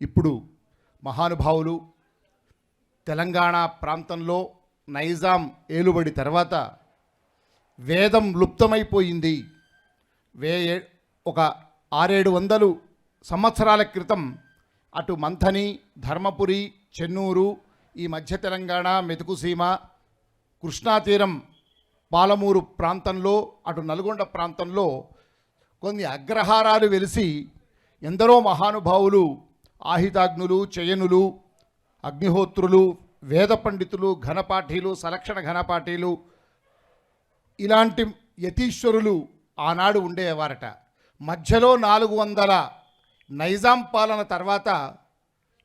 ఇప్పుడు మహానుభావులు తెలంగాణ ప్రాంతంలో నైజాం ఏలుబడి తర్వాత వేదం లుప్తమైపోయింది. వే ఒక ఆరేడు వందలు సంవత్సరాల క్రితం అటు మంథని ధర్మపురి చెన్నూరు ఈ మధ్య తెలంగాణ మెతుకుసీమ కృష్ణా తీరం పాలమూరు ప్రాంతంలో అటు నల్గొండ ప్రాంతంలో కొన్ని అగ్రహారాలు వెలిసి ఎందరో మహానుభావులు ఆహితాగ్నులు చయనులు అగ్నిహోత్రులు వేద పండితులు ఘనపాఠీలు సలక్షణ ఘనపాఠీలు ఇలాంటి యతీశ్వరులు ఆనాడు ఉండేవారట. మధ్యలో నాలుగు వందల నైజాం పాలన తర్వాత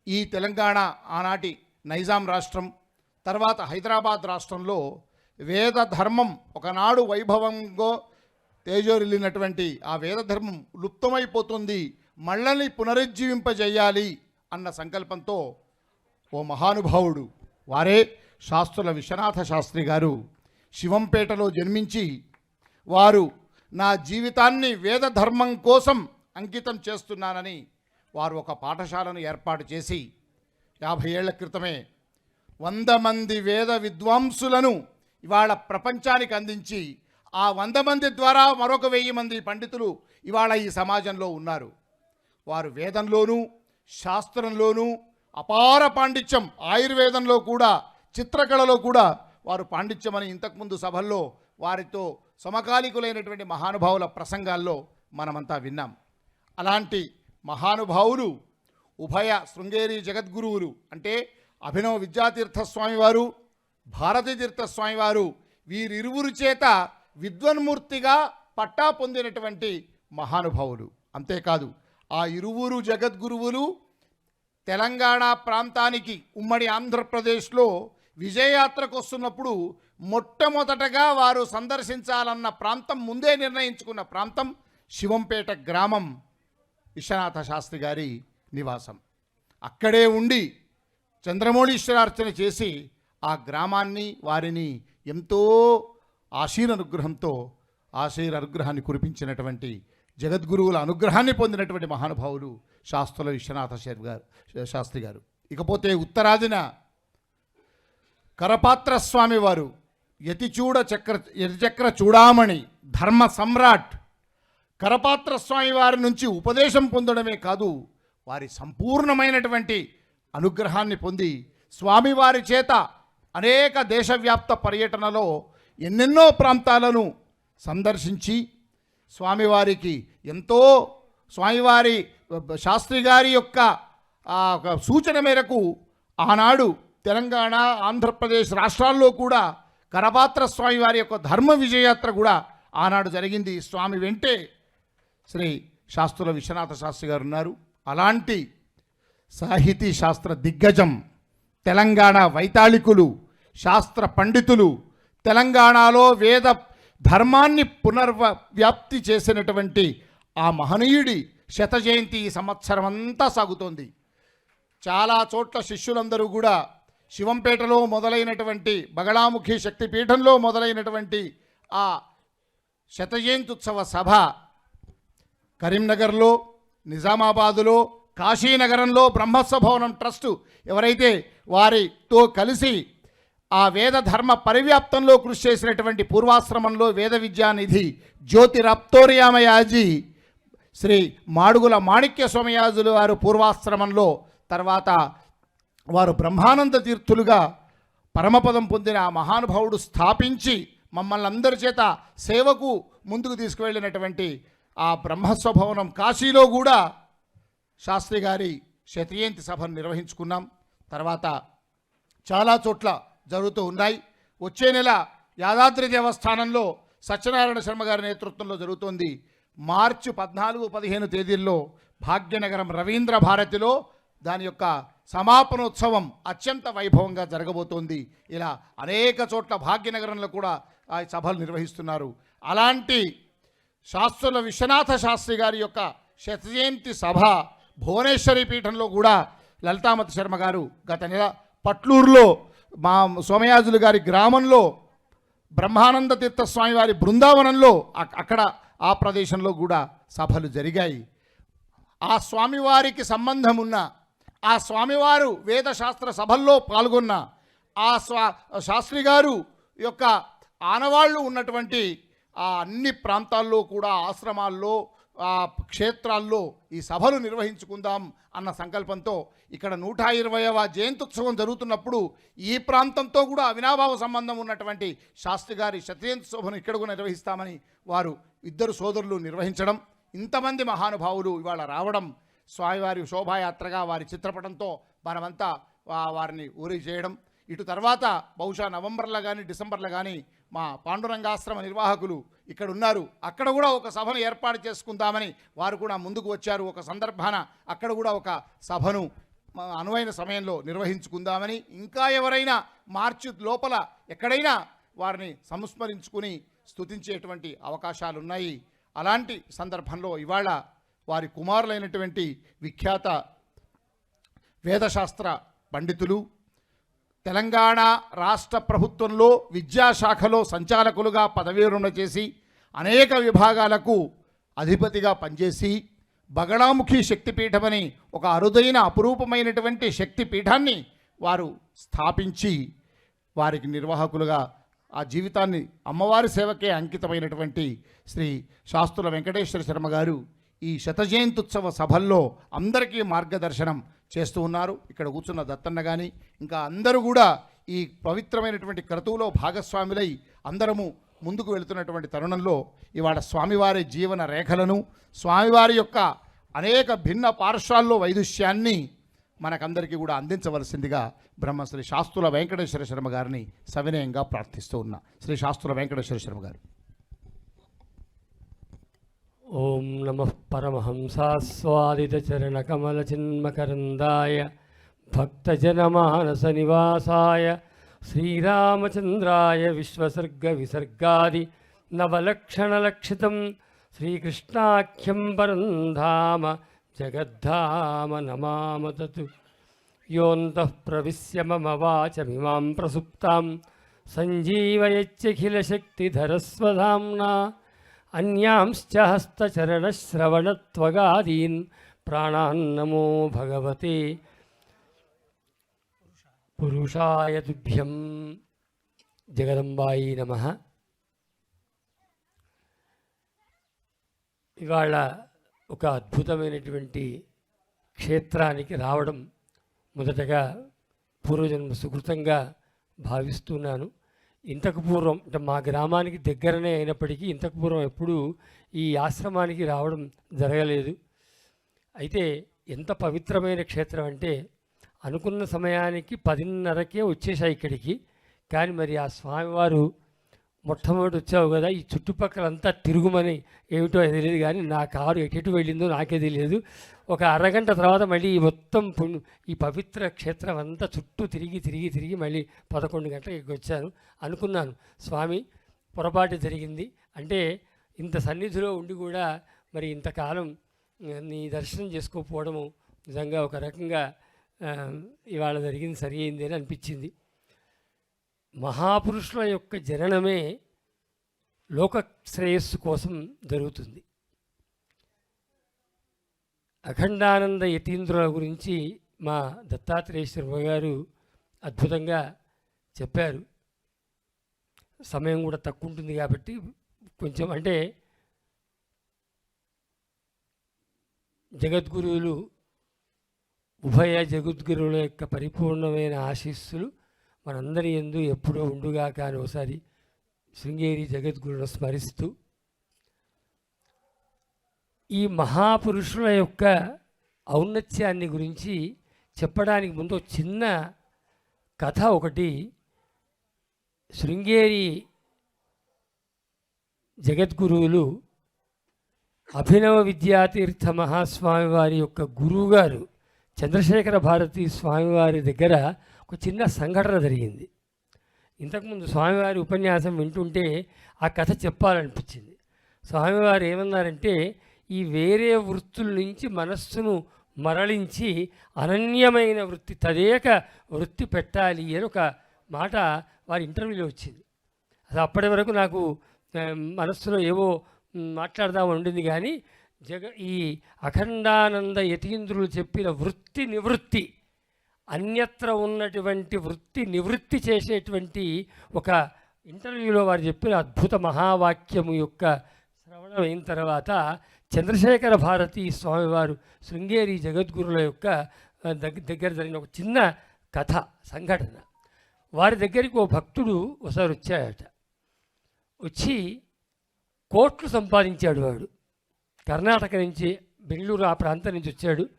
ఈ తెలంగాణ ఆనాటి నైజాం రాష్ట్రం తర్వాత హైదరాబాద్ రాష్ట్రంలో వేద ధర్మం ఒకనాడు వైభవంగా తేజోరిల్లినటువంటి ఆ వేద ధర్మం లుప్తమైపోతుంది మళ్ళని పునరుజ్జీవింపజేయాలి అన్న సంకల్పంతో ఓ మహానుభావుడు వారే శాస్త్రుల విశ్వనాథ శాస్త్రి గారు శివంపేటలో జన్మించి వారు నా జీవితాన్ని వేద ధర్మం కోసం అంకితం చేస్తున్నానని వారు ఒక పాఠశాలను ఏర్పాటు చేసి యాభై ఏళ్ళ క్రితమే వంద మంది వేద విద్వాంసులను ఇవాళ ప్రపంచానికి అందించి ఆ వంద మంది ద్వారా మరొక వెయ్యి మంది పండితులు ఇవాళ ఈ సమాజంలో ఉన్నారు. వారు వేదంలోనూ శాస్త్రంలోనూ అపార పాండిత్యం ఆయుర్వేదంలో కూడా చిత్రకళలో కూడా వారు పాండిత్యమని ఇంతకుముందు సభల్లో వారితో సమకాలీకులైనటువంటి మహానుభావుల ప్రసంగాల్లో మనమంతా విన్నాం. అలాంటి మహానుభావులు ఉభయ శృంగేరి జగద్గురువులు అంటే అభినవ విద్యాతీర్థ స్వామివారు భారతీ తీర్థ స్వామివారు వీరిరువురు చేత విద్వన్మూర్తిగా పట్టా పొందినటువంటి మహానుభావులు. అంతేకాదు ఆ ఇరువురు జగద్గురువులు తెలంగాణ ప్రాంతానికి ఉమ్మడి ఆంధ్రప్రదేశ్లో విజయయాత్రకు వస్తున్నప్పుడు మొట్టమొదటగా వారు సందర్శించాలన్న ప్రాంతం ముందే నిర్ణయించుకున్న ప్రాంతం శివంపేట గ్రామం విశ్వనాథ శాస్త్రి గారి నివాసం. అక్కడే ఉండి చంద్రమౌళీశ్వరార్చన చేసి ఆ గ్రామాన్ని వారిని ఎంతో ఆశీర్ అనుగ్రహంతో ఆశీర్ అనుగ్రహాన్ని కురిపించినటువంటి జగద్గురువుల అనుగ్రహాన్ని పొందినటువంటి మహానుభావులు శాస్త్రుల విశ్వనాథ శర్మ గారు శాస్త్రి గారు. ఇకపోతే ఉత్తరాదిన కరపాత్ర స్వామి వారు యతిచూడ చక్ర యతిచక్ర చూడామణి ధర్మ సమ్రాట్ కరపాత్ర స్వామి వారి నుంచి ఉపదేశం పొందడమే కాదు వారి సంపూర్ణమైనటువంటి అనుగ్రహాన్ని పొంది స్వామివారి చేత అనేక దేశవ్యాప్త పర్యటనలో ఎన్నెన్నో ప్రాంతాలను సందర్శించి స్వామివారికి ఎంతో స్వామివారి శాస్త్రి గారి యొక్క సూచన మేరకు ఆనాడు తెలంగాణ ఆంధ్రప్రదేశ్ రాష్ట్రాల్లో కూడా కరపాత్ర స్వామివారి యొక్క ధర్మ విజయయాత్ర కూడా ఆనాడు జరిగింది. స్వామి వెంటే శ్రీ శాస్త్రుల విశ్వనాథ శాస్త్రి గారు ఉన్నారు. అలాంటి సాహితీ శాస్త్ర దిగ్గజం తెలంగాణ వైతాళికులు శాస్త్ర పండితులు తెలంగాణలో వేద ధర్మాన్ని పునర్వ వ్యాప్తి చేసినటువంటి ఆ మహనీయుడి శత జయంతి ఈ సంవత్సరం అంతా సాగుతోంది. చాలా చోట్ల శిష్యులందరూ కూడా శివంపేటలో మొదలైనటువంటి బగళాముఖి శక్తిపీఠంలో మొదలైనటువంటి ఆ శతజయంత్యుత్సవ సభ కరీంనగర్లో నిజామాబాదులో కాశీనగరంలో బ్రహ్మస్వభవనం ట్రస్టు ఎవరైతే వారితో కలిసి ఆ వేద ధర్మ పరివ్యాప్తంలో కృషి చేసినటువంటి పూర్వాశ్రమంలో వేద విద్యానిధి జ్యోతిరప్తోర్యామయాజీ శ్రీ మాడుగుల మాణిక్య స్వామియాజులు వారు పూర్వాశ్రమంలో తర్వాత వారు బ్రహ్మానంద తీర్థులుగా పరమపదం పొందిన ఆ మహానుభావుడు స్థాపించి మమ్మల్ని అందరి చేత సేవకు ముందుకు తీసుకువెళ్ళినటువంటి ఆ బ్రహ్మస్వభవనం కాశీలో కూడా శాస్త్రి గారి శతజయంతి సభను నిర్వహించుకున్నాం. తర్వాత చాలా చోట్ల జరుగుతూ ఉన్నాయి. వచ్చే నెల యాదాద్రి దేవస్థానంలో సత్యనారాయణ శర్మ గారి నేతృత్వంలో జరుగుతోంది. మార్చి పద్నాలుగు పదిహేను తేదీల్లో భాగ్యనగరం రవీంద్ర భారతిలో దాని యొక్క సమాపనోత్సవం అత్యంత వైభవంగా జరగబోతోంది. ఇలా అనేక చోట్ల భాగ్యనగరంలో కూడా ఆ సభలు నిర్వహిస్తున్నారు. అలాంటి శాస్త్రుల విశ్వనాథ శాస్త్రి గారి యొక్క శతజయంతి సభ భువనేశ్వరి పీఠంలో కూడా లలితామతి శర్మ గారు గత నెల పట్లూరులో మా సోమయాజులు గారి గ్రామంలో బ్రహ్మానంద తీర్థస్వామి వారి బృందావనంలో అక్కడ ఆ ప్రదేశంలో కూడా సభలు జరిగాయి. ఆ స్వామివారికి సంబంధం ఉన్న ఆ స్వామివారు వేదశాస్త్ర సభల్లో పాల్గొన్న ఆ స్వా శాస్త్రి గారు యొక్క ఆనవాళ్ళు ఉన్నటువంటి ఆ అన్ని ప్రాంతాల్లో కూడా ఆశ్రమాల్లో క్షేత్రాల్లో ఈ సభలు నిర్వహించుకుందాం అన్న సంకల్పంతో ఇక్కడ నూట ఇరవైవ జయంత్యుత్సవం జరుగుతున్నప్పుడు ఈ ప్రాంతంతో కూడా అవినాభావ సంబంధం ఉన్నటువంటి శాస్త్రి గారి శతజయంత్యుత్సవం ఇక్కడ కూడా నిర్వహిస్తామని వారు ఇద్దరు సోదరులు నిర్వహించడం ఇంతమంది మహానుభావులు ఇవాళ రావడం స్వామివారి శోభాయాత్రగా వారి చిత్రపటంతో మనమంతా వారిని ఊరి చేయడం. ఇటు తర్వాత బహుశా నవంబర్లో కానీ డిసెంబర్లో కానీ మా పాండురంగాశ్రమ నిర్వాహకులు ఇక్కడ ఉన్నారు. అక్కడ కూడా ఒక సభను ఏర్పాటు చేసుకుందామని వారు కూడా ముందుకు వచ్చారు. ఒక సందర్భాన అక్కడ కూడా ఒక సభను అనువైన సమయంలో నిర్వహించుకుందామని ఇంకా ఎవరైనా మార్చి లోపల ఎక్కడైనా వారిని సంస్మరించుకుని స్థుతించేటువంటి అవకాశాలు ఉన్నాయి అలాంటి సందర్భంలో ఇవాళ వారి కుమారులైనటువంటి విఖ్యాత వేదశాస్త్ర పండితులు తెలంగాణ రాష్ట్ర ప్రభుత్వంలో విద్యాశాఖలో సంచాలకులుగా పదవీరుణ చేసి అనేక విభాగాలకు అధిపతిగా పనిచేసి బగడాముఖి శక్తిపీఠమని ఒక అరుదైన అపురూపమైనటువంటి శక్తిపీఠాన్ని వారు స్థాపించి వారికి నిర్వాహకులుగా ఆ జీవితాన్ని అమ్మవారి సేవకే అంకితమైనటువంటి శ్రీ శాస్త్రుల వెంకటేశ్వర శర్మ గారు ఈ శతజయంత్యుత్సవ సభల్లో అందరికీ మార్గదర్శనం చేస్తూ ఉన్నారు. ఇక్కడ కూర్చున్న దత్తన్న కానీ ఇంకా అందరూ కూడా ఈ పవిత్రమైనటువంటి క్రతువులో భాగస్వాములై అందరము ముందుకు వెళుతున్నటువంటి తరుణంలో ఇవాళ స్వామివారి జీవన రేఖలను స్వామివారి యొక్క అనేక భిన్న పార్శ్వాల్లో వైదుష్యాన్ని మనకందరికీ కూడా అందించవలసిందిగా బ్రహ్మశ్రీ శాస్త్రుల వెంకటేశ్వర శర్మ గారిని సవినయంగా ప్రార్థిస్తూ ఉన్నా. శ్రీ శాస్త్రుల వెంకటేశ్వర శర్మ గారు. ॐ नमः परमहंसास्वादितचरणकमलचिन्मकरन्दाय भक्तजनमानसनिवासाय श्रीरामचन्द्राय विश्वसर्गविसर्गादि नवलक्षणलक्षितं श्रीकृष्णाख्यं परं धाम जगद्धाम नमाम तत् योऽन्तः प्रविश्य मम वाचमिमां प्रसुप्तां सञ्जीवयत्यखिलशक्तिधरस्वधाम्ना అన్యాంశ్చ హస్తచరణశ్రవణత్వగాదీన్ ప్రాణాన్నమో భగవతే. పురుషాయ తుభ్యం. జగదంబాయి నమ. ఇవాళ ఒక అద్భుతమైనటువంటి క్షేత్రానికి రావడం మొదటగా పూర్వజన్మ సుకృతంగా భావిస్తున్నాను. ఇంతకు పూర్వం అంటే మా గ్రామానికి దగ్గరనే అయినప్పటికీ ఇంతకు పూర్వం ఎప్పుడూ ఈ ఆశ్రమానికి రావడం జరగలేదు. అయితే ఎంత పవిత్రమైన క్షేత్రం అంటే అనుకున్న సమయానికి పదిన్నరకే వచ్చేసాయి ఇక్కడికి. కానీ మరి ఆ స్వామివారు మొట్టమొదటి వచ్చావు కదా ఈ చుట్టుపక్కలంతా తిరుగుమని ఏమిటో తెలియదు కానీ నా కారు ఎటు వెళ్ళిందో నాకే తెలియదు. ఒక అరగంట తర్వాత మళ్ళీ ఈ మొత్తం ఈ పవిత్ర క్షేత్రం అంతా చుట్టూ తిరిగి తిరిగి తిరిగి మళ్ళీ పదకొండు గంటలకు వచ్చాను. అనుకున్నాను స్వామి పొరపాటు జరిగింది. అంటే ఇంత సన్నిధిలో ఉండి కూడా మరి ఇంతకాలం నీ దర్శనం చేసుకోకపోవడము నిజంగా ఒక రకంగా ఇవాళ జరిగింది సరి అయింది అని అనిపించింది. మహాపురుషుల యొక్క జననమే లోక శ్రేయస్సు కోసం జరుగుతుంది. అఖండానంద యతీంద్రుల గురించి మా దత్తాత్రేయ శర్మ గారు అద్భుతంగా చెప్పారు. సమయం కూడా తక్కువ ఉంటుంది కాబట్టి కొంచెం అంటే జగద్గురువులు ఉభయ జగద్గురువుల యొక్క పరిపూర్ణమైన ఆశీస్సులు మనందరి ఎందు ఎప్పుడూ ఉండుగా కానీ ఒకసారి శృంగేరి జగద్గురును స్మరిస్తూ ఈ మహాపురుషుల యొక్క ఔన్నత్యాన్ని గురించి చెప్పడానికి ముందు చిన్న కథ ఒకటి శృంగేరి జగద్గురువులు అభినవ విద్యాతీర్థ మహాస్వామి వారి యొక్క గురువుగారు చంద్రశేఖర భారతి స్వామివారి దగ్గర ఒక చిన్న సంఘటన జరిగింది. ఇంతకుముందు స్వామివారి ఉపన్యాసం వింటుంటే ఆ కథ చెప్పాలనిపించింది. స్వామివారు ఏమన్నారంటే ఈ వేరే వృత్తుల నుంచి మనస్సును మరలించి అనన్యమైన వృత్తి తదేక వృత్తి పెట్టాలి అని ఒక మాట వారి ఇంటర్వ్యూలో వచ్చింది. అది అప్పటి వరకు నాకు మనస్సులో ఏవో మాట్లాడదాం మాట్లాడదామని ఉండింది కానీ జగ ఈ అఖండానంద యతీంద్రులు చెప్పిన వృత్తి నివృత్తి అన్యత్ర ఉన్నటువంటి వృత్తి నివృత్తి చేసేటువంటి ఒక ఇంటర్వ్యూలో వారు చెప్పిన అద్భుత మహావాక్యము యొక్క శ్రవణం అయిన తర్వాత చంద్రశేఖర భారతి స్వామివారు శృంగేరి జగద్గురుల యొక్క దగ్గ- దగ్గర జరిగిన ఒక చిన్న కథ సంఘటన. వారి దగ్గరికి ఓ భక్తుడు ఒకసారి వచ్చాడట. వచ్చి కోట్లు సంపాదించాడు వాడు. కర్ణాటక నుంచి బెంగళూరు ఆ ప్రాంతం నుంచి వచ్చాడు.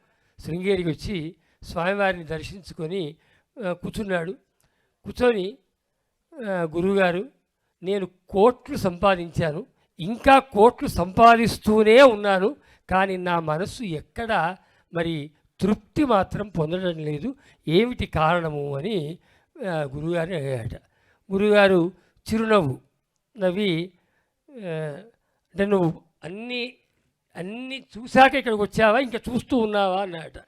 శృంగేరికి వచ్చి స్వామివారిని దర్శించుకొని కూర్చున్నాడు. కూర్చొని గురువుగారు నేను కోట్లు సంపాదించాను. ఇంకా కోట్లు సంపాదిస్తూనే ఉన్నాను. కానీ నా మనస్సు ఎక్కడ మరి తృప్తి మాత్రం పొందడం లేదు. ఏమిటి కారణము అని ఆ, గురువుగారిని గురుగారు గురువుగారు చిరునవ్వు నవ్వి అంటే నువ్వు అన్నీ అన్నీ చూశాక ఇక్కడికి వచ్చావా? ఇంకా చూస్తూ ఉన్నావా? అన్నాడట.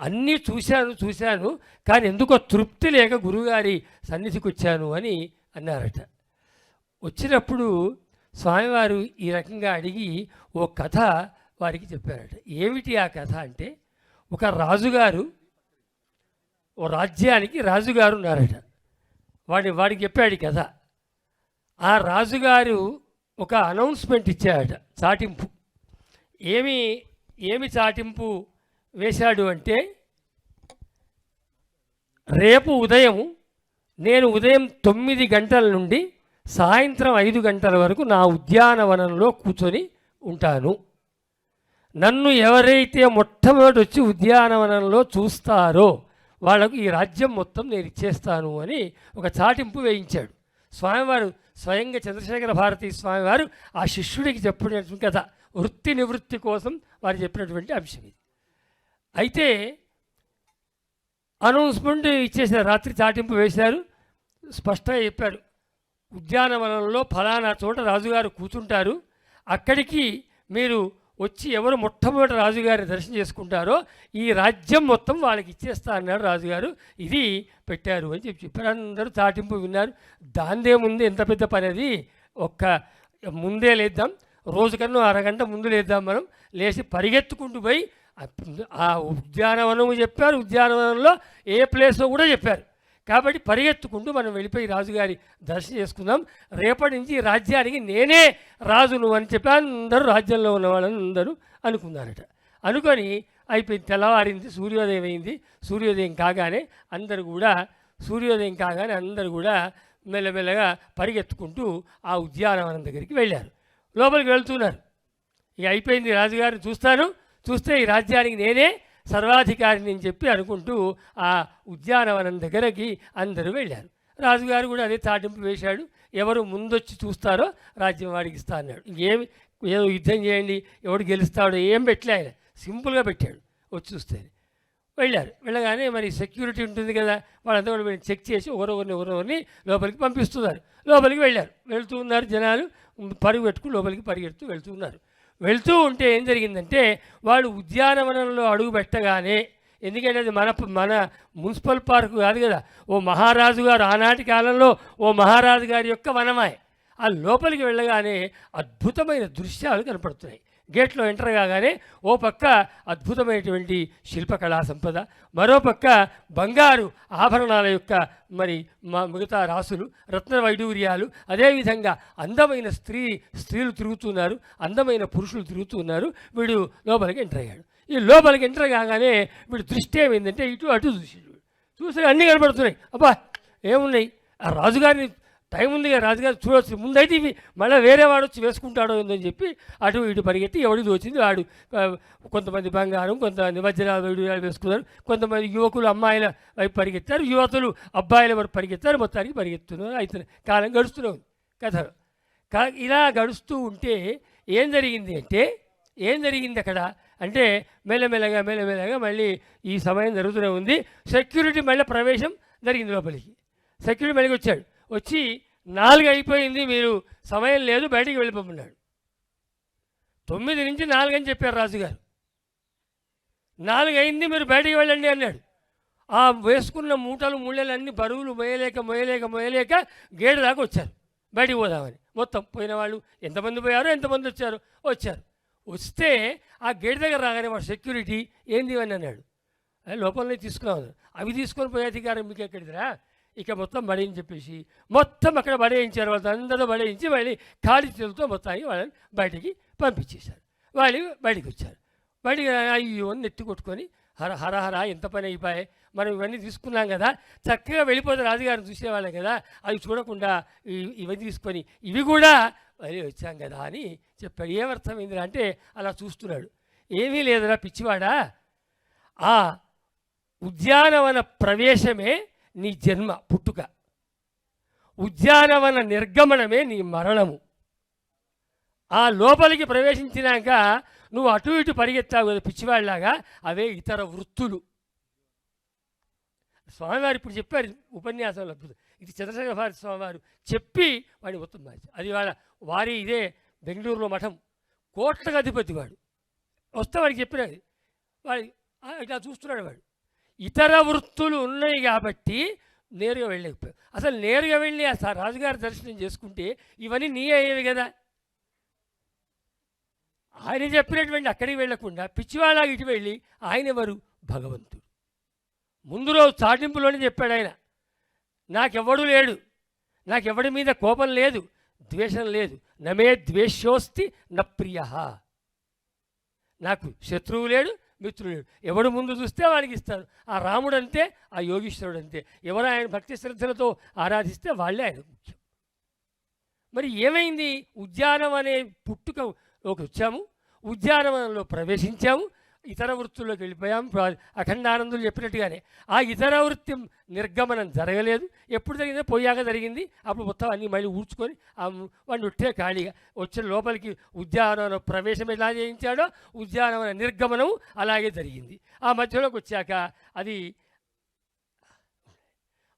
అన్నీ చూశాను చూశాను కానీ ఎందుకో తృప్తి లేక గురువుగారి సన్నిధికి వచ్చాను అని అన్నారట. వచ్చినప్పుడు స్వామివారు ఈ రకంగా అడిగి ఓ కథ వారికి చెప్పారట. ఏమిటి ఆ కథ అంటే ఒక రాజుగారు ఓ రాజ్యానికి రాజుగారు ఉన్నారట. వాడి వాడికి చెప్పాడు కథ. ఆ రాజుగారు ఒక అనౌన్స్మెంట్ ఇచ్చాడట చాటింపు. ఏమి ఏమి చాటింపు? వేశాడు అంటే రేపు ఉదయం నేను ఉదయం తొమ్మిది గంటల నుండి సాయంత్రం ఐదు గంటల వరకు నా ఉద్యానవనంలో కూర్చొని ఉంటాను. నన్ను ఎవరైతే మొట్టమొదటి వచ్చి ఉద్యానవనంలో చూస్తారో వాళ్ళకు ఈ రాజ్యం మొత్తం నేను ఇచ్చేస్తాను అని ఒక చాటింపు వేయించాడు. స్వామివారు స్వయంగా చంద్రశేఖర భారతి స్వామివారు ఆ శిష్యుడికి చెప్పినటువంటి కథ వృత్తి నివృత్తి కోసం వారు చెప్పినటువంటి అంశం ఇది. అయితే అనౌన్స్మెంట్ ఇచ్చేసిన రాత్రి చాటింపు వేశారు. స్పష్టంగా చెప్పారు ఉద్యానవనంలో ఫలానా చోట రాజుగారు కూర్చుంటారు. అక్కడికి మీరు వచ్చి ఎవరు మొట్టమొదటి రాజుగారిని దర్శనం చేసుకుంటారో ఈ రాజ్యం మొత్తం వాళ్ళకి ఇచ్చేస్తా అన్నాడు రాజుగారు. ఇది పెట్టారు అని చెప్పి చెప్పారు. అందరూ చాటింపు విన్నారు. దాందేముంది ఎంత పెద్ద పని అది? ఒక్క ముందే లేద్దాం. రోజుకన్నా అరగంట ముందు లేద్దాం మనం. లేచి పరిగెత్తుకుంటూ పోయి ఆ- ఆ ఉద్యానవనం చెప్పారు. ఉద్యానవనంలో ఏ ప్లేసో కూడా చెప్పారు. కాబట్టి పరిగెత్తుకుంటూ మనం వెళ్ళిపోయి రాజుగారి దర్శనం చేసుకుందాం. రేపటి నుంచి ఈ రాజ్యానికి నేనే రాజును అని చెప్పి అందరూ రాజ్యంలో ఉన్న వాళ్ళందరూ అనుకున్నారట. అనుకొని అయిపోయింది. తెల్లవారింది సూర్యోదయం అయింది. సూర్యోదయం కాగానే అందరు కూడా సూర్యోదయం కాగానే అందరూ కూడా మెల్లమెల్లగా పరిగెత్తుకుంటూ ఆ ఉద్యానవనం దగ్గరికి వెళ్ళారు. లోపలికి వెళ్తున్నారు. ఇక అయిపోయింది. రాజుగారిని చూస్తాను. చూస్తే ఈ రాజ్యానికి నేనే సర్వాధికారిని అని చెప్పి అనుకుంటూ ఆ ఉద్యానవనం దగ్గరకి అందరూ వెళ్ళారు. రాజుగారు కూడా అదే తాటింపు వేశాడు. ఎవరు ముందొచ్చి చూస్తారో రాజ్యం వాడికి ఇస్తా అన్నాడు. ఇంకేమి ఏదో యుద్ధం చేయండి ఎవడు గెలుస్తాడో ఏం పెట్టలే ఆయన. సింపుల్గా పెట్టాడు వచ్చి చూస్తే. వెళ్ళారు. వెళ్ళగానే మరి సెక్యూరిటీ ఉంటుంది కదా వాళ్ళంతా కూడా చెక్ చేసి ఒకరొకరిని ఒకరొకరిని లోపలికి పంపిస్తున్నారు. లోపలికి వెళ్ళారు. వెళ్తూ ఉన్నారు జనాలు. పరుగు పెట్టుకుని లోపలికి పరిగెడుతూ వెళ్తూ ఉన్నారు. వెళ్తూ ఉంటే ఏం జరిగిందంటే వాడు ఉద్యానవనంలో అడుగు పెట్టగానే ఎందుకంటే అది మన మన మున్సిపల్ పార్కు కాదు కదా ఓ మహారాజు గారు ఆనాటి కాలంలో ఓ మహారాజు గారి యొక్క వనమాయ. ఆ లోపలికి వెళ్ళగానే అద్భుతమైన దృశ్యాలు కనపడుతున్నాయి. గేట్లో ఎంటర్ కాగానే ఓ పక్క అద్భుతమైనటువంటి శిల్పకళా సంపద మరో పక్క బంగారు ఆభరణాల యొక్క మరి మా మిగతా రాసులు రత్న వైడూర్యాలు అదేవిధంగా అందమైన స్త్రీ స్త్రీలు తిరుగుతున్నారు అందమైన పురుషులు తిరుగుతున్నారు వీడు లోపలికి ఎంటర్ అయ్యాడు. ఈ లోపలికి ఎంటర్ కాగానే వీడు దృష్టి ఏమైందంటే ఇటు అటు చూసాడు. చూసి అన్నీ కనబడుతున్నాయి అబ్బా ఏమున్నాయి? ఆ రాజుగారిని టైం ఉంది రాజుగారు చూడవచ్చు ముందైతే ఇవి మళ్ళీ వేరే వాడు వచ్చి వేసుకుంటాడో ఉందని చెప్పి అటు ఇటు పరిగెత్తి ఎవడి దోచింది వాడు కొంతమంది బంగారం కొంతమంది వజ్రాలు వేసుకున్నారు. కొంతమంది యువకులు అమ్మాయిల వైపు పరిగెత్తారు. యువతులు అబ్బాయిల వైపు పరిగెత్తారు. మొత్తానికి పరిగెత్తున్నారు. అయితే కాలం గడుస్తూనే ఉంది. కథ. కా ఇలా గడుస్తూ ఉంటే ఏం జరిగింది అంటే ఏం జరిగింది అక్కడ అంటే మెల్లమెల్లగా మెల్లమెల్లగా మళ్ళీ ఈ సమయం జరుగుతూనే ఉంది. సెక్యూరిటీ మళ్ళీ ప్రవేశం జరిగింది లోపలికి. సెక్యూరిటీ మళ్ళీ వచ్చాడు. వచ్చి నాలుగు అయిపోయింది మీరు సమయం లేదు బయటికి వెళ్ళిపోమన్నాడు. తొమ్మిది నుంచి నాలుగు అని చెప్పారు రాజుగారు. నాలుగు అయింది మీరు బయటికి వెళ్ళండి అన్నాడు. ఆ వేసుకున్న మూటలు ముళ్ళలు బరువులు మోయలేక మోయలేక మోయలేక గేడు దాకా వచ్చారు. బయటికి పోదామని. మొత్తం పోయిన వాళ్ళు ఎంతమంది పోయారో ఎంతమంది వచ్చారు వచ్చారు. వస్తే ఆ గేట్ దగ్గర రాగానే వాడు సెక్యూరిటీ ఏంది? అని అన్నాడు. లోపలనే తీసుకున్నాను అవి తీసుకొని పోయే అధికారం మీకు ఎక్కడిదిరా ఇక మొత్తం బడేయని చెప్పేసి మొత్తం అక్కడ బడేయించారు వాళ్ళు అందరూ బడేయించి మళ్ళీ ఖాళీ చేతులతో మొత్తానికి వాళ్ళని బయటికి పంపించేశారు. వాళ్ళు బయటికి వచ్చారు. బయటికి అయ్యో అని నెత్తి కొట్టుకొని హర హర హర ఎంత పని అయిపోయాయి. మనం ఇవన్నీ తీసుకున్నాం కదా చక్కగా వెళ్ళిపోతే రాజుగారిని చూసేవాళ్ళం కదా అవి చూడకుండా ఇవన్నీ తీసుకొని ఇవి కూడా మళ్ళీ వచ్చాం కదా అని చెప్పాడు. ఏమర్థమైందిరా అంటే అలా చూస్తున్నాడు. ఏమీ లేదురా పిచ్చివాడా? ఆ ఉద్యానవన ప్రవేశమే నీ జన్మ పుట్టుక. ఉద్యానవన నిర్గమనమే నీ మరణము. ఆ లోపలికి ప్రవేశించినాక నువ్వు అటు ఇటు పరిగెత్తావు కదా పిచ్చివాళ్ళలాగా అవే ఇతర వృత్తులు. స్వామివారు ఇప్పుడు చెప్పారు ఉపన్యాసంలో అద్భుతం. ఇది చంద్రశేఖర భారతి స్వామివారు చెప్పి వాడిని మొత్తం అది వాళ్ళ వారి ఇదే బెంగళూరులో మఠం. కోట్లకు అధిపతి వాడు. వస్తే వాడికి చెప్పినది వాడి ఇట్లా చూస్తున్నాడు వాడు. ఇతర వృత్తులు ఉన్నాయి కాబట్టి నేరుగా వెళ్ళలేకపోయావు. అసలు నేరుగా వెళ్ళి ఆ రాజుగారి దర్శనం చేసుకుంటే ఇవన్నీ నీ అయ్యేవి కదా. ఆయన చెప్పినటువంటి అక్కడికి వెళ్ళకుండా పిచ్చివాళ్ళకి ఇటు వెళ్ళి ఆయన ఎవరు? భగవంతుడు. ముందు రోజు చాటింపులోనే చెప్పాడు ఆయన. నాకెవ్వడు లేడు. నాకెవడి మీద కోపం లేదు ద్వేషం లేదు. నమే ద్వేషోస్తి న ప్రియ. నాకు శత్రువు లేడు మిత్రుడు ఎవడు ముందు చూస్తే వాడికి ఇస్తారు ఆ రాముడు అంతే ఆ యోగీశ్వరుడు అంతే ఎవరు ఆయన భక్తి శ్రద్ధలతో ఆరాధిస్తే వాళ్ళే ఆయన ముఖ్యం. మరి ఏమైంది? ఉద్యానం అనే ఒక వచ్చాము. ఉద్యానవనంలో ప్రవేశించాము. ఇతర వృత్తుల్లోకి వెళ్ళిపోయాము అఖండానందులు చెప్పినట్టుగానే ఆ ఇతర వృత్తి నిర్గమనం జరగలేదు. ఎప్పుడు జరిగిందో పోయాక జరిగింది. అప్పుడు మొత్తం అన్నీ మళ్ళీ ఊడ్చుకొని వాడిని ఉట్టే ఖాళీగా. వచ్చిన లోపలికి ఉద్యానవన ప్రవేశం ఎలా చేయించాడో ఉద్యానవన నిర్గమనం అలాగే జరిగింది. ఆ మధ్యలోకి వచ్చాక అది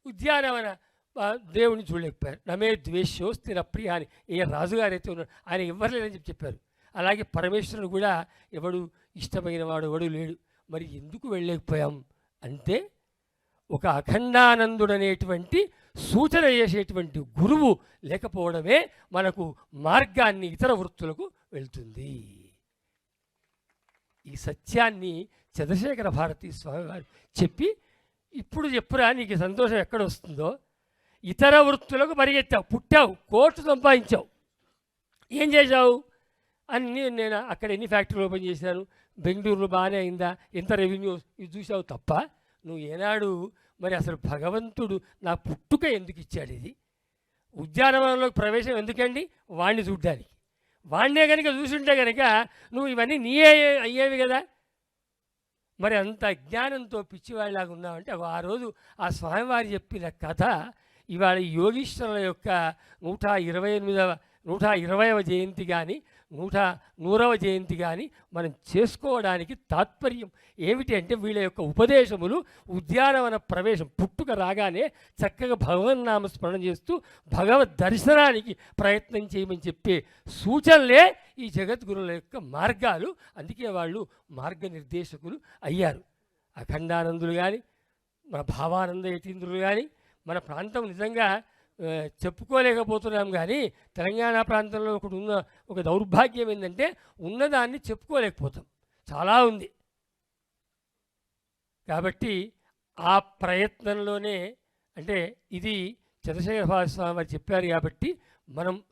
ఉద్యానవన దేవుడిని దేవుని చూడలేకపోయారు. నమే ద్వేషో స్థిర ప్రియ అని ఏ రాజుగారైతే ఉన్నాడు ఆయన ఇవ్వలేదని చెప్పి చెప్పారు. అలాగే పరమేశ్వరుడు కూడా ఎవడు ఇష్టమైన వాడు ఎవడు లేడు మరి ఎందుకు వెళ్ళలేకపోయాం? అంటే ఒక అఖండానందుడనేటువంటి సూచన చేసేటువంటి గురువు లేకపోవడమే మనకు మార్గాన్ని ఇతర వృత్తులకు వెళ్తుంది. ఈ సత్యాన్ని చంద్రశేఖర భారతి స్వామివారు చెప్పి ఇప్పుడు చెప్పురా నీకు సంతోషం ఎక్కడ వస్తుందో? ఇతర వృత్తులకు పరిగెత్తావు పుట్టావు కోర్టు సంపాదించావు. ఏం చేశావు? అన్నీ నేను అక్కడ ఎన్ని ఫ్యాక్టరీలు ఓపెన్ చేశాను? బెంగళూరులో బాగానే అయిందా? ఎంత రెవెన్యూ? ఇది చూసావు తప్ప? నువ్వు ఏనాడు మరి అసలు భగవంతుడు నా పుట్టుక ఎందుకు ఇచ్చాడు ఇది? ఉద్యానవనంలోకి ప్రవేశం ఎందుకండి? వాణ్ణి చూడ్డానికి. వాణ్ణే కనుక చూసుంటే కనుక నువ్వు ఇవన్నీ నీయే అయ్యేవి కదా? మరి అంత అజ్ఞానంతో పిచ్చివాళ్ళలాగా ఉన్నావంటే ఆ రోజు ఆ స్వామివారి చెప్పిన కథ ఇవాళ యోగీశ్వరుల యొక్క నూట ఇరవై ఎనిమిదవ నూట ఇరవైవ జయంతి కానీ నూట నూరవ జయంతి కానీ మనం చేసుకోవడానికి తాత్పర్యం ఏమిటి అంటే వీళ్ళ యొక్క ఉపదేశములు ఉద్యానవన ప్రవేశం పుట్టుక రాగానే చక్కగా భగవన్నామ స్మరణ చేస్తూ భగవద్ దర్శనానికి ప్రయత్నం చేయమని చెప్పే సూచనలే ఈ జగద్గురుల యొక్క మార్గాలు. అందుకే వాళ్ళు మార్గనిర్దేశకులు అయ్యారు. అఖండానందులు కానీ మన భావానంద యతీంద్రులు కానీ మన ప్రాంతం నిజంగా చెప్పుకోలేకపోతున్నాం కానీ తెలంగాణ ప్రాంతంలో ఒకటి ఉన్న ఒక దౌర్భాగ్యం ఏంటంటే ఉన్నదాన్ని చెప్పుకోలేకపోతాం. చాలా ఉంది. కాబట్టి ఆ ప్రయత్నంలోనే అంటే ఇది చంద్రశేఖర స్వామి వారు చెప్పారు కాబట్టి మనం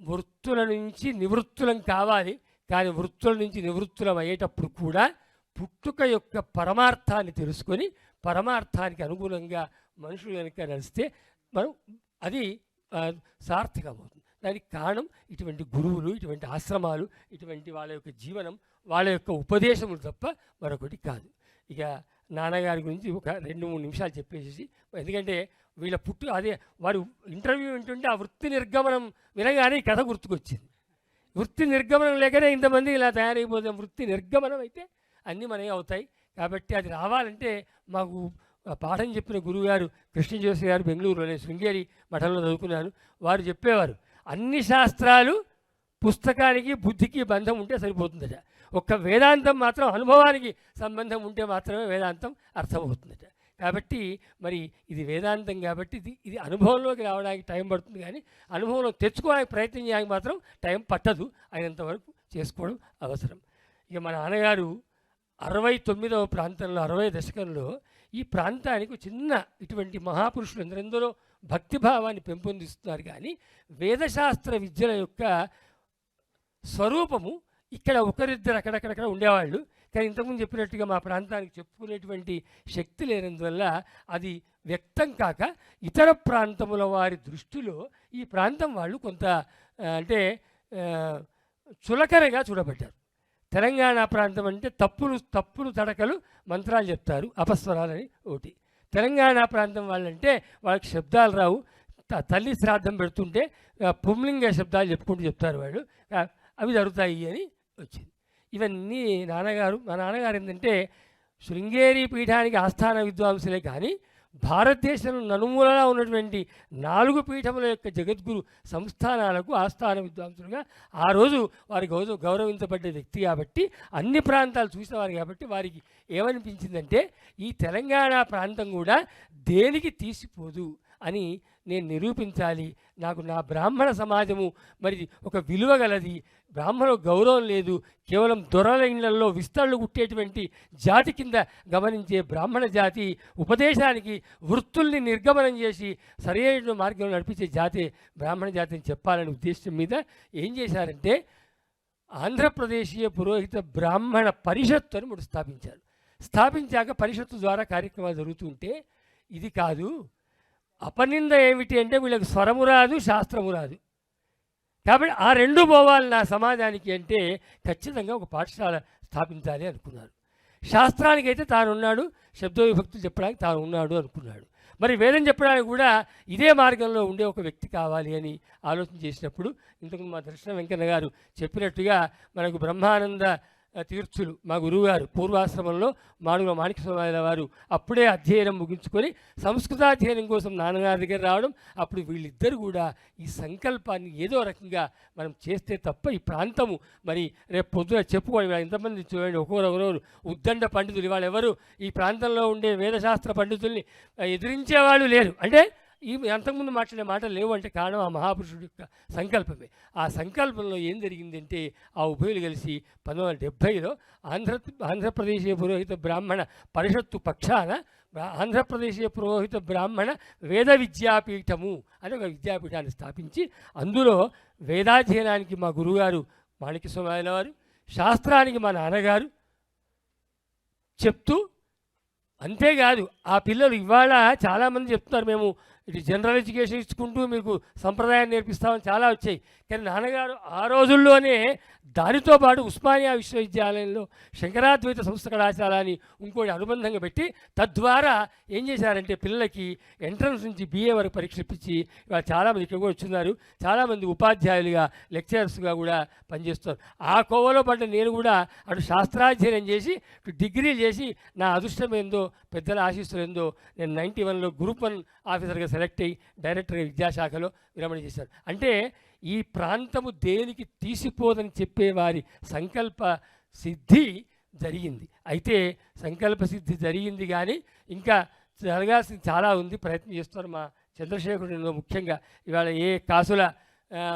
వృత్తుల నుంచి నివృత్తులం కావాలి. కానీ వృత్తుల నుంచి నివృత్తులం అయ్యేటప్పుడు కూడా పుట్టుక యొక్క పరమార్థాన్ని తెలుసుకొని పరమార్థానికి అనుగుణంగా మనుషులు కనుక నడిస్తే మనం అది సార్థకమవుతుంది దానికి కారణం ఇటువంటి గురువులు ఇటువంటి ఆశ్రమాలు ఇటువంటి వాళ్ళ యొక్క జీవనం వాళ్ళ యొక్క ఉపదేశములు తప్ప మరొకటి కాదు. ఇక నాన్నగారి గురించి ఒక రెండు మూడు నిమిషాలు చెప్పేసి ఎందుకంటే వీళ్ళ పుట్టు అదే వారు ఇంటర్వ్యూ వింటుంటే ఆ వృత్తి నిర్గమనం వినగానే కథ గుర్తుకొచ్చింది. వృత్తి నిర్గమనం లేకనే ఇంతమంది ఇలా తయారైపోతాం వృత్తి నిర్గమనం అయితే అన్నీ మనవి అవుతాయి. కాబట్టి అది రావాలంటే మాకు పాఠం చెప్పిన గురువుగారు కృష్ణజోషి గారు బెంగళూరులోనే శృంగేరి మఠంలో చదువుకున్నాను వారు చెప్పేవారు అన్ని శాస్త్రాలు పుస్తకానికి బుద్ధికి బంధం ఉంటే సరిపోతుందట. ఒక్క వేదాంతం మాత్రం అనుభవానికి సంబంధం ఉంటే మాత్రమే వేదాంతం అర్థమవుతుందట. కాబట్టి మరి ఇది వేదాంతం కాబట్టి ఇది ఇది అనుభవంలోకి రావడానికి టైం పడుతుంది కానీ అనుభవంలో తెచ్చుకోవడానికి ప్రయత్నం చేయడానికి మాత్రం టైం పట్టదు. అయినంతవరకు చేసుకోవడం అవసరం. ఇక మా నాన్నగారు అరవై తొమ్మిదవ ప్రాంతంలో అరవై దశకంలో ఈ ప్రాంతానికి చిన్న ఇటువంటి మహాపురుషులు ఎందరెందరో భక్తిభావాన్ని పెంపొందిస్తున్నారు కానీ వేదశాస్త్ర విద్యల యొక్క స్వరూపము ఇక్కడ ఒకరిద్దరు అక్కడక్కడక్కడ ఉండేవాళ్ళు. కానీ ఇంతకుముందు చెప్పినట్టుగా మా ప్రాంతానికి చెప్పుకునేటువంటి శక్తి లేనందువల్ల అది వ్యక్తం కాక ఇతర ప్రాంతముల వారి దృష్టిలో ఈ ప్రాంతం వాళ్ళు కొంత అంటే చులకరగా చులకనగా చూడబడ్డారు. తెలంగాణ ప్రాంతం అంటే తప్పులు తప్పులు తడకలు మంత్రాలు చెప్తారు అపస్వరాలని ఒకటి. తెలంగాణ ప్రాంతం వాళ్ళంటే వాళ్ళకి శబ్దాలు రావు. తల్లి శ్రాద్ధం పెడుతుంటే ఆ, పుంలింగ శబ్దాలు చెప్పుకుంటూ చెప్తారు వాళ్ళు. అవి జరుగుతాయి అని వచ్చింది. ఇవన్నీ నాన్నగారు మా నాన్నగారు ఏంటంటే శృంగేరి పీఠానికి ఆస్థాన విద్వాంసులే కానీ భారతదేశంలో నలుమూలలా ఉన్నటువంటి నాలుగు పీఠముల యొక్క జగద్గురు సంస్థానాలకు ఆస్థాన విద్వాంసులుగా ఆ రోజు వారి గౌరవ గౌరవించబడ్డ వ్యక్తి కాబట్టి అన్ని ప్రాంతాలు చూసినవారు కాబట్టి వారికి ఏమనిపించిందంటే ఈ తెలంగాణ ప్రాంతం కూడా దేనికి తీసిపోదు అని నేను నిరూపించాలి. నాకు నా బ్రాహ్మణ సమాజము మరి ఒక విలువ గలది. బ్రాహ్మణ గౌరవం లేదు. కేవలం దొరల ఇళ్ళలో విస్తరణలు కుట్టేటువంటి జాతి కింద గమనించే బ్రాహ్మణ జాతి ఉపదేశానికి వృత్తుల్ని నిర్గమనం చేసి సరైన మార్గంలో నడిపించే జాతి బ్రాహ్మణ జాతి అని చెప్పాలనే ఉద్దేశం మీద ఏం చేశారంటే ఆంధ్రప్రదేశీయ పురోహిత బ్రాహ్మణ పరిషత్తు అని ఒకటి స్థాపించారు. స్థాపించాక పరిషత్తు ద్వారా కార్యక్రమాలు జరుగుతుంటే ఇది కాదు. అపనింద ఏమిటి అంటే వీళ్ళకి స్వరము రాదు శాస్త్రము రాదు. కాబట్టి ఆ రెండు పోవాలి నా సమాజానికి అంటే ఖచ్చితంగా ఒక పాఠశాల స్థాపించాలి అనుకున్నారు శాస్త్రానికి అయితే తాను ఉన్నాడు విభక్తులు చెప్పడానికి తాను ఉన్నాడు అనుకున్నాడు. మరి వేదం చెప్పడానికి కూడా ఇదే మార్గంలో ఉండే ఒక వ్యక్తి కావాలి అని ఆలోచన చేసినప్పుడు ఇంతకు మా దర్శన వెంకన్న గారు చెప్పినట్టుగా మనకు బ్రహ్మానంద తీర్చులు. తీర్థులు మా గురువుగారు పూర్వాశ్రమంలో మాడుగుల మాణిక స్వామి వారు అప్పుడే అధ్యయనం ముగించుకొని సంస్కృతాధ్యయనం కోసం నాన్నగారి దగ్గర రావడం అప్పుడు వీళ్ళిద్దరు కూడా ఈ సంకల్పాన్ని ఏదో రకంగా మనం చేస్తే తప్ప ఈ ప్రాంతము మరి రేపు పొద్దున చెప్పుకోండి. ఇవాళ ఎంతమంది చూడండి ఒక్కొక్కరు ఉద్దండ పండితులు. ఇవాళ ఎవరు ఈ ప్రాంతంలో ఉండే వేదశాస్త్ర పండితుల్ని ఎదిరించేవాళ్ళు లేరు. అంటే ఈ అంతకుముందు మాట్లాడే మాటలు లేవు అంటే కారణం ఆ మహాపురుషుడి యొక్క సంకల్పమే. ఆ సంకల్పంలో ఏం జరిగిందంటే ఆ ఉభయులు కలిసి పంతొమ్మిది వందల డెబ్భైలో ఆంధ్ర ఆంధ్రప్రదేశీయ పురోహిత బ్రాహ్మణ పరిషత్తు పక్షాన బ్రా- ఆంధ్రప్రదేశీయ పురోహిత బ్రాహ్మణ వేద విద్యాపీఠము అని ఒక విద్యాపీఠాన్ని స్థాపించి అందులో వేదాధ్యయనానికి మా గురుగారు మాణిక్య స్వామి వారు శాస్త్రానికి మా నాన్నగారు చెప్తూ అంతేకాదు ఆ పిల్లలు ఇవాళ చాలామంది చెప్తున్నారు మేము ఇటు జనరల్ ఎడ్యుకేషన్ ఇచ్చుకుంటూ మీకు సంప్రదాయాన్ని నేర్పిస్తామని చాలా వచ్చాయి. కానీ నాన్నగారు ఆ రోజుల్లోనే దానితో పాటు ఉస్మానియా విశ్వవిద్యాలయంలో శంకరాద్వైత సంస్థ కళాశాల అని ఇంకోటి అనుబంధంగా పెట్టి తద్వారా ఏం చేశారంటే పిల్లలకి ఎంట్రన్స్ నుంచి బీఏ వరకు పరీక్ష ఇప్పించి ఇవాళ చాలామంది ఇక్కడ కూడా వచ్చున్నారు. చాలామంది ఉపాధ్యాయులుగా లెక్చరర్స్గా కూడా పనిచేస్తారు ఆ కోవలో పడ్డ నేను కూడా అటు శాస్త్రాధ్యయనం చేసి డిగ్రీ చేసి నా అదృష్టం ఏందో పెద్దల ఆశీస్సులు ఏందో నేను నైంటీ వన్లో గ్రూప్ వన్ ఆఫీసర్గా సెలెక్ట్ అయ్యి డైరెక్టర్గా విద్యాశాఖలో విరమణ చేశారు అంటే ఈ ప్రాంతము దేనికి తీసిపోదని చెప్పే వారి సంకల్ప సిద్ధి జరిగింది. అయితే సంకల్ప సిద్ధి జరిగింది కానీ ఇంకా జరగాల్సింది చాలా ఉంది. ప్రయత్నం చేస్తున్నారు మా చంద్రశేఖరుడు ముఖ్యంగా. ఇవాళ ఏ కాసుల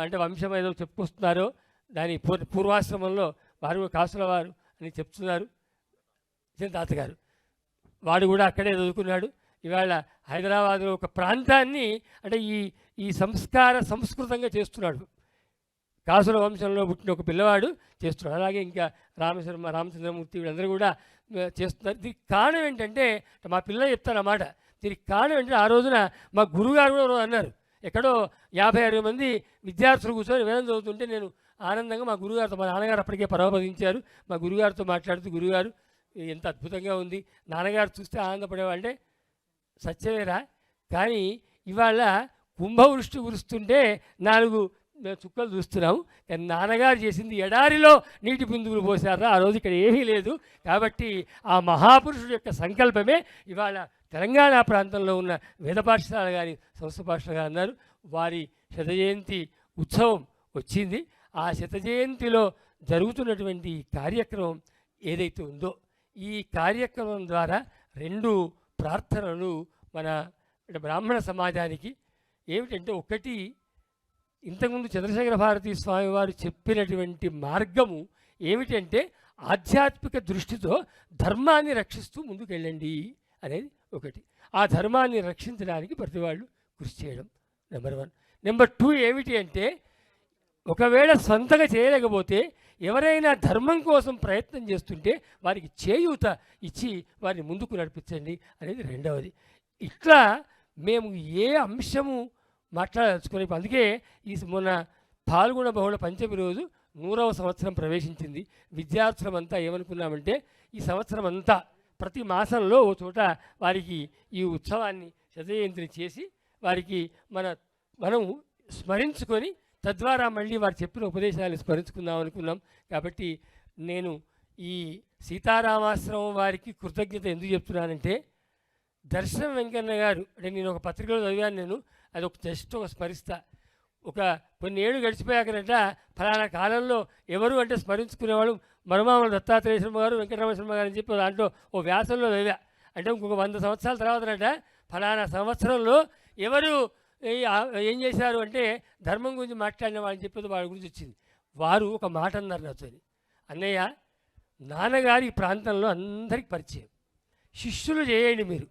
అంటే వంశం ఏదో చెప్పుకొస్తున్నారో దాని పూర్ పూర్వాశ్రమంలో వారు కాసుల వారు అని చెప్తున్నారు. చిన్న తాతగారు. వాడు కూడా అక్కడే చదువుకున్నాడు. ఇవాళ హైదరాబాద్లో ఒక ప్రాంతాన్ని అంటే ఈ ఈ సంస్కార సంస్కృతంగా చేస్తున్నాడు. కాసుల వంశంలో పుట్టిన ఒక పిల్లవాడు చేస్తున్నాడు. అలాగే ఇంకా రామశర్మ రామచంద్రమూర్తి వీళ్ళందరూ కూడా చేస్తున్నారు. దీనికి కారణం ఏంటంటే మా పిల్ల చెప్తారన్నమాట. దీనికి కారణం ఏంటంటే ఆ రోజున మా గురుగారు కూడా అన్నారు. ఎక్కడో యాభై అరవై మంది విద్యార్థులు కూర్చొని వేదం చదువుతుంటే నేను ఆనందంగా మా గురుగారితో మా నాన్నగారు అప్పటికే పరమపదించారు. మా గురుగారితో మాట్లాడుతూ గురుగారు ఎంత అద్భుతంగా ఉంది. నాన్నగారు చూస్తే ఆనందపడేవాళ్ళే. సత్యమేరా? కానీ ఇవాళ కుంభవృష్టి కురుస్తుంటే నాలుగు మేము చుక్కలు చూస్తున్నాం. కానీ నాన్నగారు చేసింది ఎడారిలో నీటి బిందువులు పోసారా ఆ రోజు ఇక్కడ ఏమీ లేదు. కాబట్టి ఆ మహాపురుషుడు యొక్క సంకల్పమే ఇవాళ తెలంగాణ ప్రాంతంలో ఉన్న వేద పాఠశాల కానీ సంస్థ పాఠశాల కానీ అన్నారు. వారి శతజయంతి ఉత్సవం వచ్చింది. ఆ శతజయంతిలో జరుగుతున్నటువంటి కార్యక్రమం ఏదైతే ఉందో ఈ కార్యక్రమం ద్వారా రెండు ప్రార్థనలు మన అంటే బ్రాహ్మణ సమాజానికి ఏమిటంటే ఒకటి ఇంతకుముందు చంద్రశేఖర భారతీ స్వామివారు చెప్పినటువంటి మార్గము ఏమిటంటే ఆధ్యాత్మిక దృష్టితో ధర్మాన్ని రక్షిస్తూ ముందుకెళ్ళండి అనేది ఒకటి. ఆ ధర్మాన్ని రక్షించడానికి ప్రతి వాళ్ళు కృషి చేయడం నెంబర్ వన్. నెంబర్ టూ ఏమిటి అంటే ఒకవేళ సొంతగా చేయలేకపోతే ఎవరైనా ధర్మం కోసం ప్రయత్నం చేస్తుంటే వారికి చేయూత ఇచ్చి వారిని ముందుకు నడిపించండి అనేది రెండవది. ఇట్లా మేము ఏ అంశము మాట్లాడదలుచుకునే అందుకే ఈ మొన్న పాల్గొన బహుళ పంచమి రోజు నూరవ సంవత్సరం ప్రవేశించింది. విద్యార్థులమంతా ఏమనుకున్నామంటే ఈ సంవత్సరం అంతా ప్రతి మాసంలో ఓ చోట వారికి ఈ ఉత్సవాన్ని శతజయంతిని చేసి వారికి మన మనం స్మరించుకొని తద్వారా మళ్ళీ వారు చెప్పిన ఉపదేశాలు స్మరించుకుందాం అనుకున్నాం. కాబట్టి నేను ఈ సీతారామాశ్రమం వారికి కృతజ్ఞత ఎందుకు చెప్తున్నానంటే దర్శనం వెంకన్న గారు అంటే నేను ఒక పత్రికలో చదివాను నేను అది ఒక జస్ట్ ఒక స్మరిస్తా. ఒక కొన్ని ఏళ్ళు గడిచిపోయాకనట ఫలానా కాలంలో ఎవరు అంటే స్మరించుకునేవాళ్ళు మరుమామ దత్తాత్రేయ శర్మ గారు వెంకటరమణ శర్మ గారు అని చెప్పి దాంట్లో ఓ వ్యాసంలో చదివా. అంటే ఇంకొక వంద సంవత్సరాల తర్వాతనట ఫలానా సంవత్సరంలో ఎవరు ఏం చేశారు అంటే ధర్మం గురించి మాట్లాడిన వాళ్ళని చెప్పేది వాళ్ళ గురించి వచ్చింది. వారు ఒక మాట అన్నారు నాతో. అన్నయ్య నాన్నగారి ఈ ప్రాంతంలో అందరికి పరిచయం. శిష్యులు చేయండి మీరు.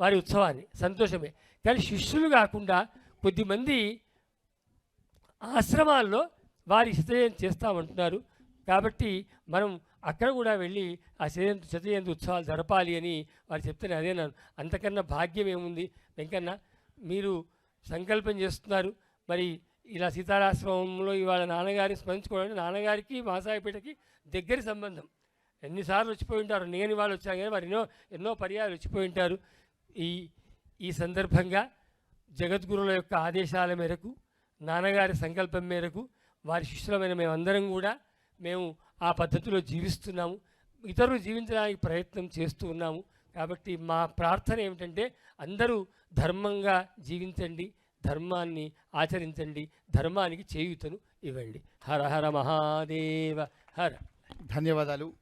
వారి ఉత్సవాన్ని సంతోషమే. కానీ శిష్యులు కాకుండా కొద్దిమంది ఆశ్రమాల్లో వారి శతజయంతి చేస్తామంటున్నారు. కాబట్టి మనం అక్కడ కూడా వెళ్ళి ఆ శతజయంతి శతజయంతి ఉత్సవాలు జరపాలి అని వారు చెప్తే అదే నన్ను అంతకన్నా భాగ్యం ఏముంది? వెంకన్న మీరు సంకల్పం చేస్తున్నారు. మరి ఇలా సీతారాశ్రమంలో ఇవాళ నాన్నగారిని స్మరించుకోవడం నాన్నగారికి మాసాయిపేటకి దగ్గరి సంబంధం. ఎన్నిసార్లు వచ్చిపోయి ఉంటారు. నేను వాళ్ళు వచ్చాను కానీ వారు ఎన్నో ఎన్నో పర్యాలు వచ్చిపోయి ఉంటారు. ఈ ఈ సందర్భంగా జగద్గురుల యొక్క ఆదేశాల మేరకు నాన్నగారి సంకల్పం మేరకు వారి శిష్యులమైన మేమందరం కూడా మేము ఆ పద్ధతిలో జీవిస్తున్నాము. ఇతరులు జీవించడానికి ప్రయత్నం చేస్తూ ఉన్నాము. కాబట్టి మా ప్రార్థన ఏమిటంటే అందరూ ధర్మంగా జీవించండి ధర్మాన్ని ఆచరించండి ధర్మానికి చేయుతను ఇవ్వండి. హర హర మహాదేవ హర. ధన్యవాదాలు.